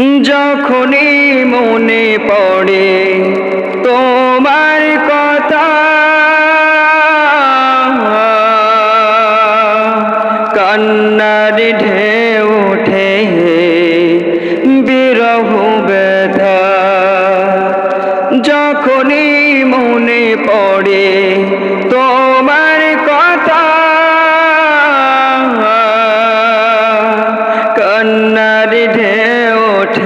যখনই মনে পড়ে তোমার কথা, কান্নার ঢেউ ওঠে, বিরহ ব্যথা। যখনই মনে পড়ে তোমার কথা, কান্নার ঢেউ